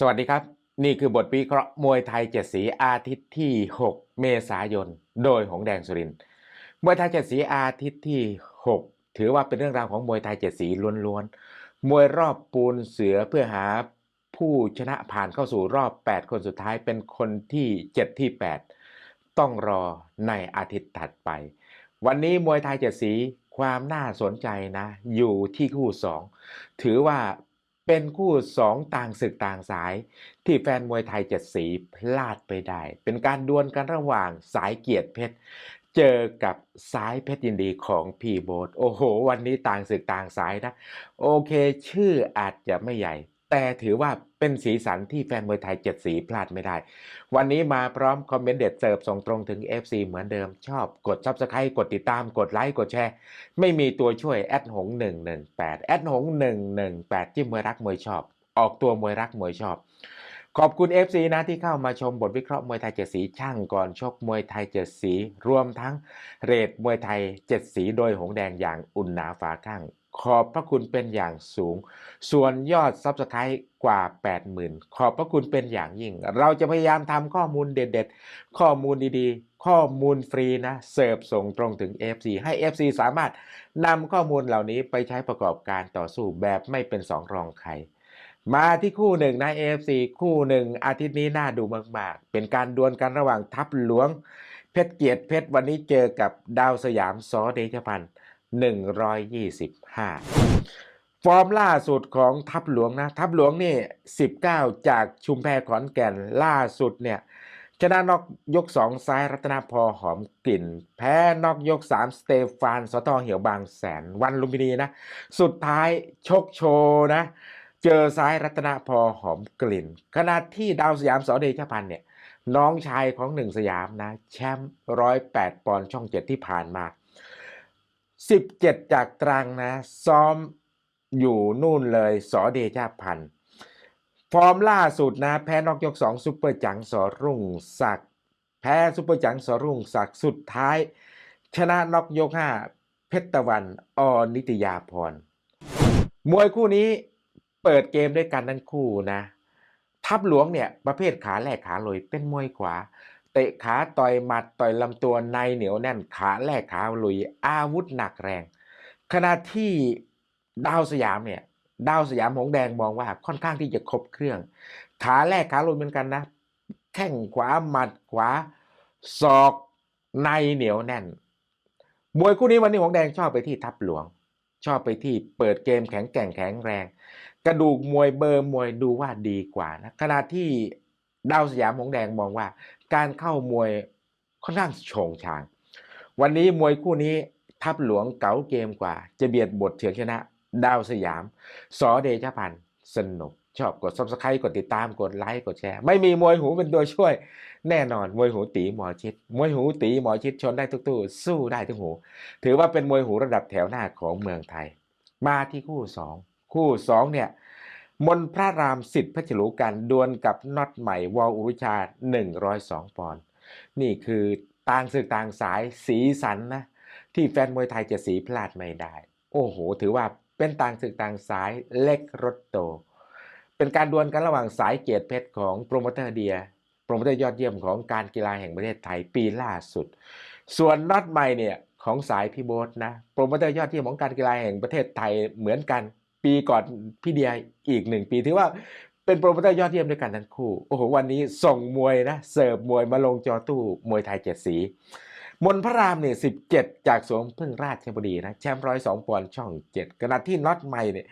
สวัสดีครับ นี่คือบทวิเคราะห์มวยไทยเจ็ดสีอาทิตย์ที่ 6 เมษายน โดยหงแดงสุรินมวยไทยเจ็ดสีอาทิตย์ที่ 6 ถือว่าเป็นเรื่องราวของมวยไทยเจ็ดสีล้วนๆมวยรอบปูนเสือเพื่อหาผู้ชนะผ่านเข้าสู่รอบ 8 คนสุดท้ายเป็นคนที่ 7 ที่ 8 ต้องรอในอาทิตย์ถัดไป วันนี้มวยไทยเจ็ดสีความน่าสนใจนะ อยู่ที่คู่ 2 ถือว่า เป็นคู่สองต่างศึกต่างสาย ที่แฟนมวยไทยเจ็ดสีพลาดไปได้ เป็นการดวลกันระหว่างสายเกียรติเพชรเจอกับสายเพชรยินดีของพี่โบทโอ้โห วันนี้ต่างศึกต่างสายนะ โอเค ชื่ออาจจะไม่ใหญ่ แต่ถือว่าเป็นสีสันที่แฟนมวยไทยเจ็ดสีพลาดไม่ได้ วันนี้มาพร้อมคอมเมนต์เด็ดเสิร์ฟส่งตรงถึง FC เหมือนเดิมชอบกด Subscribe กดติดตามกดไลค์กดแชร์ ไม่มีตัวช่วยแอดหง118แอดหง118จิ้มมวยรักมวยชอบ ออกตัวมวยรักมวยชอบ ขอบคุณ FC นะที่เข้ามาชมบทวิเคราะห์มวยไทยเจ็ดสีช่างก่อนชกมวยไทยเจ็ดสี รวมทั้งเรทมวยไทยเจ็ดสีโดยหงแดงอย่างอุ่นหนาฝาข้าง ขอบพระคุณเป็นอย่างสูง ส่วนยอดซับสไครต์กว่า 80,000 ขอบพระคุณเป็นอย่างยิ่ง เราจะพยายามทำข้อมูลเด็ดๆ ข้อมูลดีๆ ข้อมูลฟรีนะ เสิร์ฟส่งตรงถึง FC ให้ FC สามารถนำข้อมูลเหล่านี้ไปใช้ประกอบการต่อสู้แบบไม่เป็นสองรองใครมาที่คู่หนึ่งนะ AFC คู่หนึ่งอาทิตย์นี้น่าดูมาก ๆ เป็นการดวลกันระหว่างทัพหลวง เพชรเกียรติเพชรวันนี้เจอกับดาวสยามซอเดชพันธ์ 125 ฟอร์มล่าสุดของทัพหลวงนะทัพหลวงนี่ 19 จากชุมแพขอนแก่นล่าสุดเนี่ยชนะนอกยก 2 ซ้ายรัตนาพอหอมกลิ่น แพ้นอกยก 3 สเตฟานสตอเหี่ยวบางแสนวันลุมพินีนะ สุดท้ายชกโชว์นะ เจอซ้ายรัตนาพอหอมกลิ่น ขณะที่ดาวสยามสอเดชพันเนี่ย น้องชายของหนึ่งสยามนะ แชมป์ร้อยแปดปอนด์ช่องเจ็ดที่ผ่านมา 17จากตรังนะ ซ้อมอยู่นู่นเลยสอเดชาพันธ์ฟอร์มล่าสุดนะ แพ้นอกยก2ซุปเปอร์จังสอรุ่งศักดิ์แพ้ซุปเปอร์จังสอรุ่งศักดิ์สุดท้าย ชนะนอกยก5เพชรตะวันออนิตยาพร มวยคู่นี้เปิดเกมด้วยกันทั้งคู่นะ ทัพหลวงเนี่ยประเภทขาแรกขาลอยเป็นมวยขวา ตะขาต่อยหมัดต่อยลำตัวในเหนียวแน่นขาแรกขาลุยอาวุธหนักแรง ขณะที่ดาวสยามเนี่ยดาวสยามหงแดงมองว่าค่อนข้างที่จะครบเครื่อง ขาแรกขาลุยเหมือนกันนะแข้งขวาหมัดขวาศอกในเหนียวแน่น มวยคู่นี้วันนี้หงแดงชอบไปที่ทัพหลวง ชอบไปที่เปิดเกมแข็งแกร่งแข็งแรง กระดูกมวยเบอร์มวยดูว่าดีกว่านะขณะที่ดาวสยามหงแดงมองว่า การเข้ามวยค่อนข้างโฉงฉาง วันนี้มวยคู่นี้ทัพหลวงเก๋าเกมกว่า จะเบียดบทเฉือนชนะ ดาวสยาม สอเดชพันธ์สนุก ชอบกด subscribe กดติดตามกดไลค์กดแชร์ ไม่มีมวยหูเป็นตัวช่วย แน่นอนมวยหูตีหมอชิด มวยหูตีหมอชิดชนได้ทุกตู้สู้ได้ทุกหู ถือว่าเป็นมวยหูระดับแถวหน้าของเมืองไทย มาที่คู่สองคู่สองเนี่ย มนพระรามสิทธิ์เพชรหลูกันดวลกับน็อตใหม่วอลอุรุชา 102 ปอนด์นี่คือต่างศึกต่างสายสีสันนะ ที่แฟนมวยไทยจะสีพลาดไม่ได้ โอ้โห ถือว่าเป็นต่างศึกต่างสายเล็กรถโต เป็นการดวลกันระหว่างสายเกียรติเพชรของโปรโมเตอร์เดียโปรโมเตอร์ยอดเยี่ยมของการกีฬาแห่งประเทศไทยปีล่าสุด ส่วนน็อตใหม่เนี่ยของสายพี่โบ๊ทนะโปรโมเตอร์ยอดเยี่ยมของการกีฬาแห่งประเทศไทยเหมือนกัน ปีก่อนพี่เดียอีกหนึ่งปีถือว่าเป็นโปรโมเตอร์ยอดเยี่ยมด้วยกันทั้งคู่ โอ้โห วันนี้ส่งมวยนะ เสิร์ฟมวยมาลงจอตู้มวยไทยเจ็ดสี มนพระรามเนี่ยสิบเจ็ดจากสวมพึ่งราชบุรีนะ แชมป์ร้อยสองปอนด์ช่องเจ็ดขณะที่น็อตใหม่เนี่ย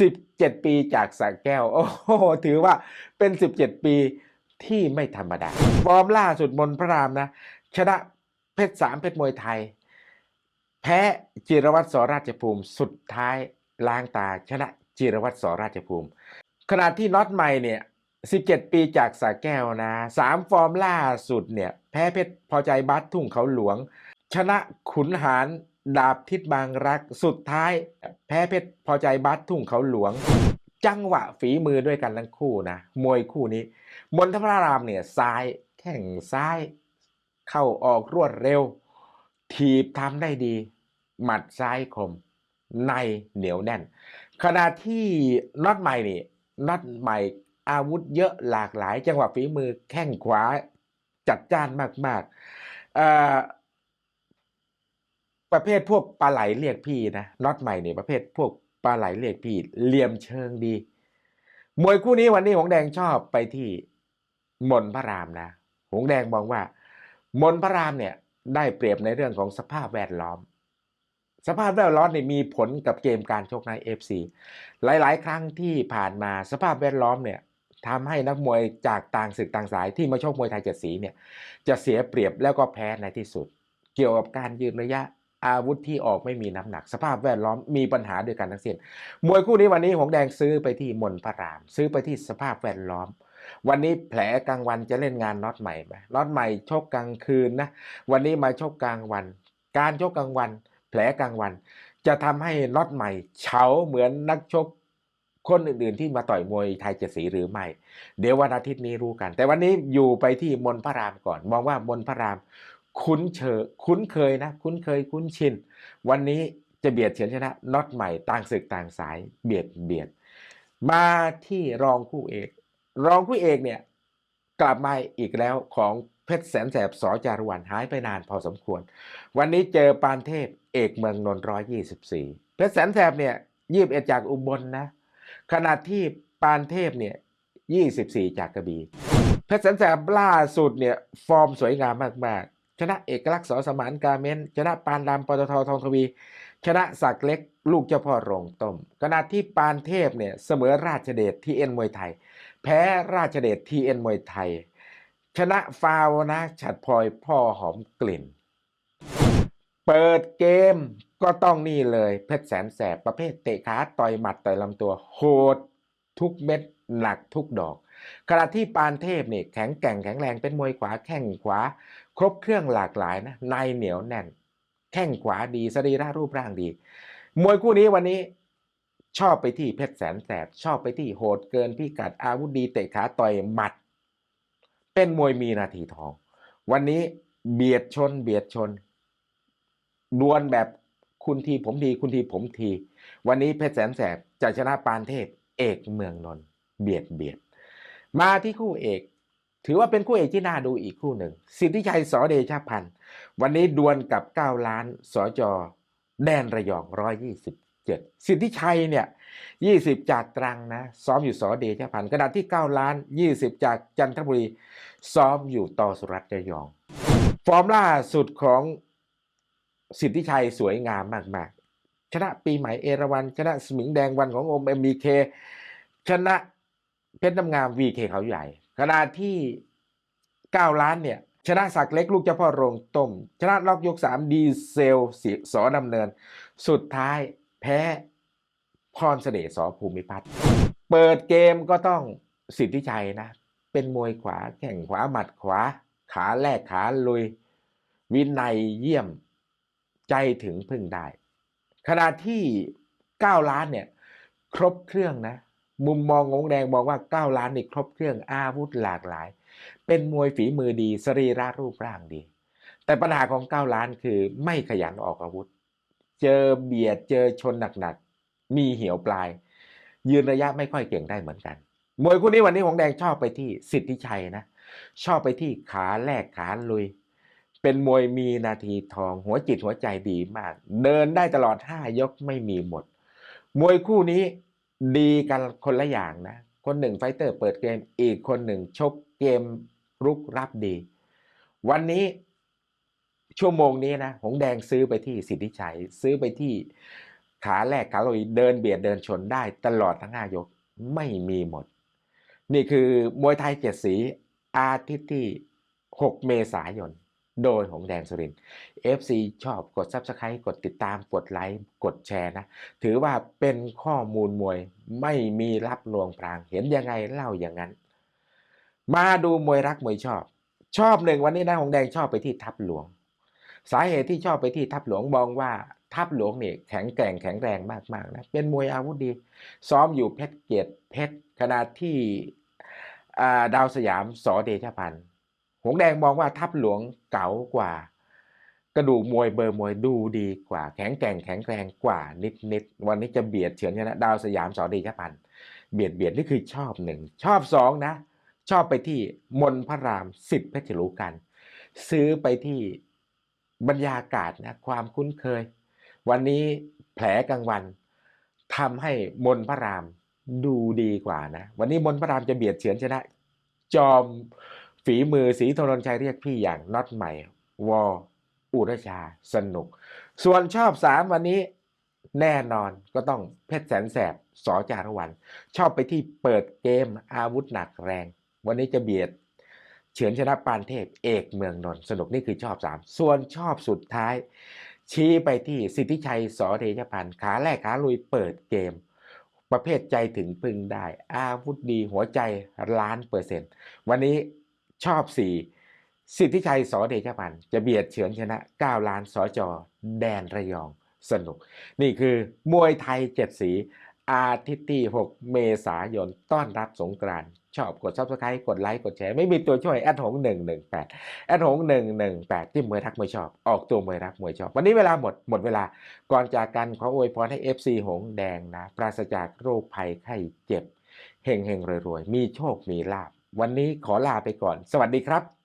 สิบเจ็ดปีจากสระแก้ว โอ้โห ถือว่าเป็นสิบเจ็ดปีที่ไม่ธรรมดาฟอร์มล่าสุดมนพระรามนะ ชนะเพชรสามเพชรมวยไทย แพ้จิรวัตรสราชภูมิสุดท้าย ล้างตาชนะจิรวัตรสราชภูมิ ขณะที่น็อตใหม่เนี่ย 17 ปีจากสาแก้วนะสามฟอร์มล่าสุดเนี่ย แพ้เพชรพอใจบัสทุ่งเขาหลวง ชนะขุนหารดาบทิศบางรักสุดท้าย แพ้เพชรพอใจบัสทุ่งเขาหลวง จังหวะฝีมือด้วยกันทั้งคู่นะ มวยคู่นี้ มนทพระรามเนี่ยซ้ายแข่งซ้าย เข้าออกรวดเร็ว ถีบทำได้ดี หมัดซ้ายคม ในเหนียวแน่น ขณะที่น็อตใหม่นี่น็อตใหม่อาวุธเยอะหลากหลาย จังหวะฝีมือแข้งขวาจัดจ้านมากๆประเภทพวกปลาไหลเรียกพี่นะน็อตใหม่เนี่ยประเภทพวกปลาไหลเรียกพี่เหลี่ยมเชิงดี มวยคู่นี้วันนี้หงแดงชอบไปที่มนพระรามนะหงแดงมองว่ามนพระรามเนี่ยได้เปรียบในเรื่องของสภาพแวดล้อม สภาพแวดล้อมเนี่ยมีผลกับเกมการชกใน FC หลาย ๆ ครั้งที่ผ่านมาสภาพแวดล้อมเนี่ยทำให้นักมวยจากต่างศึกต่างสายที่มาชกมวยไทยเจ็ดสีเนี่ยจะเสียเปรียบแล้วก็แพ้ในที่สุด เกี่ยวกับการยืนระยะอาวุธที่ออกไม่มีน้ำหนัก สภาพแวดล้อมมีปัญหาด้วยกันทั้งสิ้น มวยคู่นี้วันนี้หงแดงซื้อไปที่มนพระราม ซื้อไปที่สภาพแวดล้อม วันนี้แผลกลางวันจะเล่นงานน็อตใหม่ไหมน็อตใหม่ชกกลางคืนนะวันนี้มาชกกลางวัน การชกกลางวัน ผลกลางวัน จะทำให้น็อตใหม่เฉาเหมือนนักชกคนอื่นๆที่มาต่อยมวยไทยเจ็ดสีหรือไม่ เดี๋ยววันอาทิตย์นี้รู้กัน แต่วันนี้อยู่ไปที่มนพระรามก่อน มองว่ามนพระราม คุ้นเชยคุ้นเคยนะ คุ้นเคยคุ้นชิน วันนี้จะเบียดเฉือนชนะน็อตใหม่ต่างศึกต่างสายเบียดเบียด มาที่รองคู่เอก รองคู่เอกเนี่ยกลับมาอีกแล้วของ เพชรแสนแสบสอจารุวันหายไปนานพอสมควร วันนี้เจอปานเทพเอกเมืองนนร้อยยี่สิบสี่เพชรแสนแสบเนี่ยยี่สิบเอ็ดจากอุบลนะขณะที่ปานเทพเนี่ยยี่สิบสี่จากกระบี่เพชรแสนแสบล่าสุดเนี่ยฟอร์มสวยงามมากๆ ชนะเอกลักษณ์สอสมานการเมนชนะปานดำปตททองทวี ชนะศักเล็กลูกเจ้าพ่อโรงต้มขณะที่ปานเทพเนี่ยเสมอราชเดชทีเอ็นมวยไทย แพ้ราชเดชทีเอ็นมวยไทย ชนะฟาวนะ ฉัดพลอยพ่อหอมกลิ่น เปิดเกมก็ต้องนี่เลย เพชรแสนแสบประเภทเตะขาต่อยหมัดต่อยลำตัวโหดทุกเม็ดหนักทุกดอกขณะที่ปานเทพเนี่ยแข็งแกร่งแข็งแรงเป็นมวยขวาแข้งขวา ครบเครื่องหลากหลายนะในเหนียวแน่น แข้งขวาดีสรีระรูปร่างดี มวยคู่นี้วันนี้ชอบไปที่เพชรแสนแสบชอบไปที่โหดเกินพิกัดอาวุธดีเตะขาต่อยหมัด เป็นมวยมีนาทีทอง วันนี้เบียดชน เบียดชน ดวลแบบคุณทีผมทีคุณทีผมที วันนี้เพชรแสนแสบจะชนะปานเทพ เอกเมืองนนท์เบียดเบียด มาที่คู่เอก ถือว่าเป็นคู่เอกที่น่าดูอีกคู่หนึ่ง สิทธิชัยสอเดชพันธ์วันนี้ดวลกับ 9 ล้านสอจอแดนระยอง 7สิทธิชัยเนี่ย20 จากตรังนะซ้อมอยู่สอเดชพันธ์ขณะดาษที่ 9 ล้าน 20 จากจันทบุรี ซ้อมอยู่ต่อสุรัตน์ระยอง ฟอร์มล่าสุดของสิทธิชัยสวยงามมาก ๆ ชนะปีใหม่เอราวันชนะสมิงแดงวันของอมเอ็มบีเคชนะเพชรน้ำงามวีเคเขาใหญ่ขณะที่ 9 ล้านเนี่ยชนะศักเล็กลูกเจ้าพ่อโรงต้ม ชนะล็อกยก 3 ดีเซลสีสอดำเนิน สุดท้าย แพ้พรเสน่ห์สอภูมิพัฒน์เปิดเกมก็ต้องสิทธิชัยนะ เป็นมวยขวาแข่งขวาหมัดขวา ขาแลกขาลุย วินัยเยี่ยมใจถึงพึ่งได้ ขณะที่ 9 ล้านเนี่ย ครบเครื่องนะ มุมมองงงแดงมองว่า 9 ล้านนี่ครบเครื่องอาวุธหลากหลาย เป็นมวยฝีมือดี สรีระรูปร่างดี แต่ปัญหาของ 9 ล้านคือไม่ขยันออกอาวุธ เจอเบียดเจอชนหนักๆ มีเหี่ยวปลาย ยืนระยะไม่ค่อยเก่งได้เหมือนกัน มวยคู่นี้วันนี้หงแดงชอบไปที่สิทธิชัยนะ ชอบไปที่ขาแลกขาลุย เป็นมวยมีนาทีทอง หัวจิตหัวใจดีมาก เดินได้ตลอด 5 ยกไม่มีหมด มวยคู่นี้ดีกันคนละอย่างนะ คนหนึ่งไฟเตอร์เปิดเกม อีกคนหนึ่งชกเกมรุกรับดี วันนี้ ชั่วโมงนี้นะ หงแดงซื้อไปที่สิทธิชัย ซื้อไปที่ขาแรกขาลุยเดินเบียดเดินชนได้ตลอดทั้งห้ายกไม่มีหมด นี่คือมวยไทยเจ็ดสีอาทิตย์ที่ 6 เมษายน โดยหงแดงสุริน FC ชอบกด Subscribe กดติดตามกดไลค์กดแชร์นะ ถือว่าเป็นข้อมูลมวยไม่มีรับลวงพราง เห็นยังไงเล่าอย่างนั้น มาดูมวยรักมวยชอบ ชอบหนึ่งวันนี้นะหงแดงชอบไปที่ทับหลวง สาเหตุที่ชอบไปที่ทับหลวงมองว่าทับหลวงเนี่ยแข็งแกร่งแข็งแรงมากๆนะเป็นมวยอาวุธดี ซ้อมอยู่เพชรเกียรติเพชรขณะที่ดาวสยามสอเดชพันธ์หงแดงมองว่าทับหลวงเก๋ากว่า กระดูกมวยเบอร์มวยดูดีกว่า แข็งแกร่งแข็งแรงกว่านิดนิดๆวันนี้จะเบียดเฉือนชนะดาวสยามสอเดชพันธ์เบียดเบียดนี่คือชอบหนึ่งชอบสองนะ ชอบไปที่มนพระรามสิทธิ์เพชรลูกัน ซื้อไปที่ บรรยากาศนะความคุ้นเคย วันนี้แผลกลางวันทำให้มนพระรามดูดีกว่านะ วันนี้มนพระรามจะเบียดเฉือนชนะ จอมฝีมือสีธนนชัยเรียกพี่อย่างน็อตใหม่ วออุรชาสนุก ส่วนชอบสามวันนี้แน่นอนก็ต้องเพชรแสนแสบสอจารวัน ชอบไปที่เปิดเกมอาวุธหนักแรง วันนี้จะเบียด เฉือนชนะปานเทพเอกเมืองนนท์สนุกนี่คือชอบสามส่วนชอบสุดท้าย ชี้ไปที่สิทธิชัยสอเดชพันธ์ขาแรกขาลุยเปิดเกม ประเภทใจถึงพึงได้ อาวุธดีหัวใจล้านเปอร์เซ็นต์วันนี้ชอบสี่สิทธิชัยสอเดชพันธ์จะเบียดเฉือนชนะ 9 ล้านสอจอแดนระยองสนุก นี่คือมวยไทยเจ็ดสีอาทิตย์ที่ 6 เมษายนต้อนรับสงกรานต์ ชอบกด subscribe กดไลค์กดแชร์ไม่มีตัวช่วยแอดหงหนึ่งหนึ่งแปดแอดหงหนึ่งหนึ่งแปดที่มวยรักมวยชอบ ออกตัวมวยรักมวยชอบ วันนี้เวลาหมดหมดเวลาก่อนจากกันขออวยพรให้ FC หงแดงนะ ปราศจากโรคภัยไข้เจ็บเฮงเฮงรวยๆ มีโชคมีลาบ วันนี้ขอลาไปก่อน สวัสดีครับ